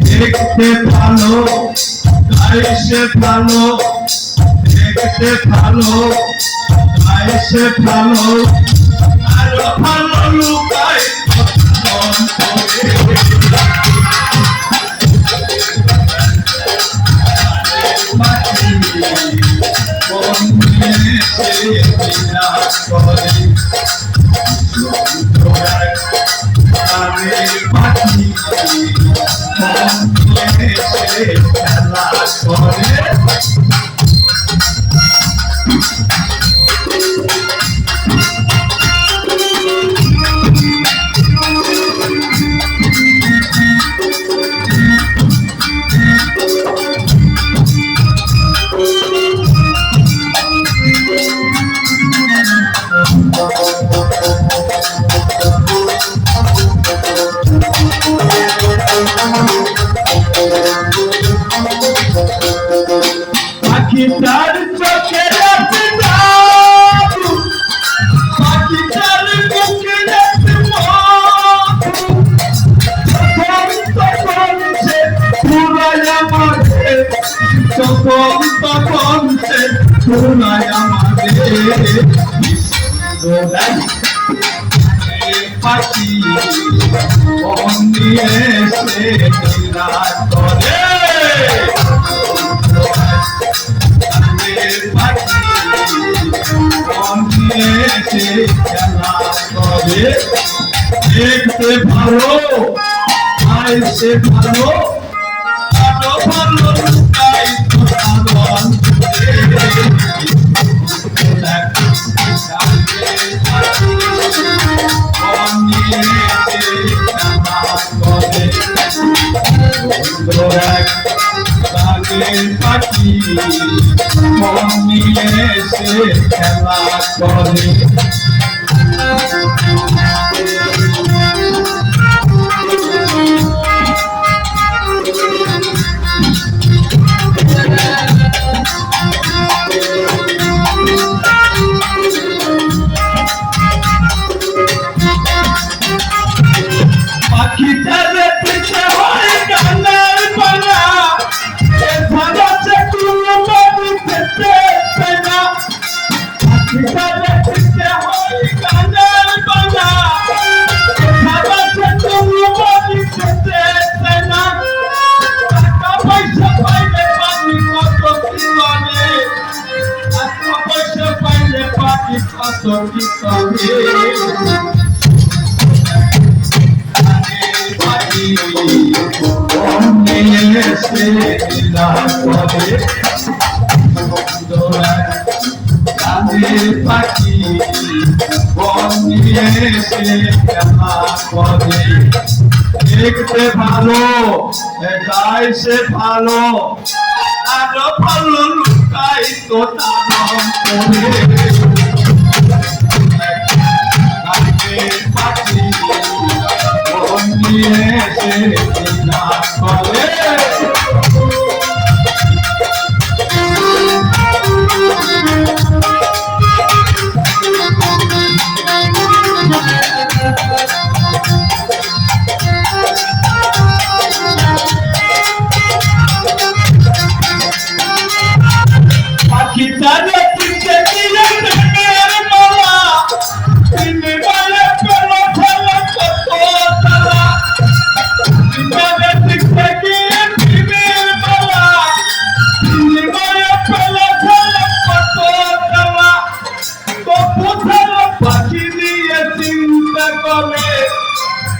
দেখতে ভালো গাইছে ভালো দেখতে ভালো গাইছে ভালো আরও ভালো লুকায় করে। চোখে আছে জাদু পাখিটার মুখে আছে মধু তখন সে পুরাই আমাদের তখন তখন সে পুরাই আমাদের পাখি মন নিয়ে সে করে। দেখতে ভালো ভালো আরও ভালো লুকাই তো সাধন পাখি মন নিয়ে সে খেলা করে। পাখি কত কি করে পাখি দেখতে ভালো গাইছে ভালো আরও ভালো লুকাই তো তার করে পাখি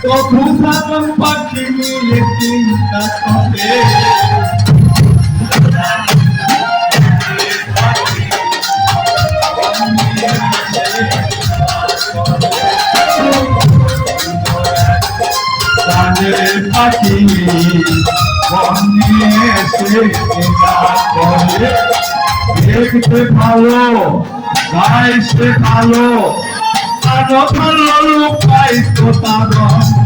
তবু চিন্তা করে পাখি দেখতে ভালো গাইছে ভালো আরও ভালো লুকাই তার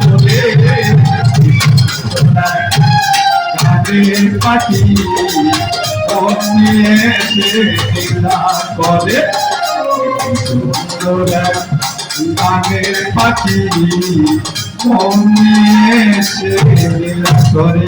পাখি সে করে গানের পাখি মন এসে করে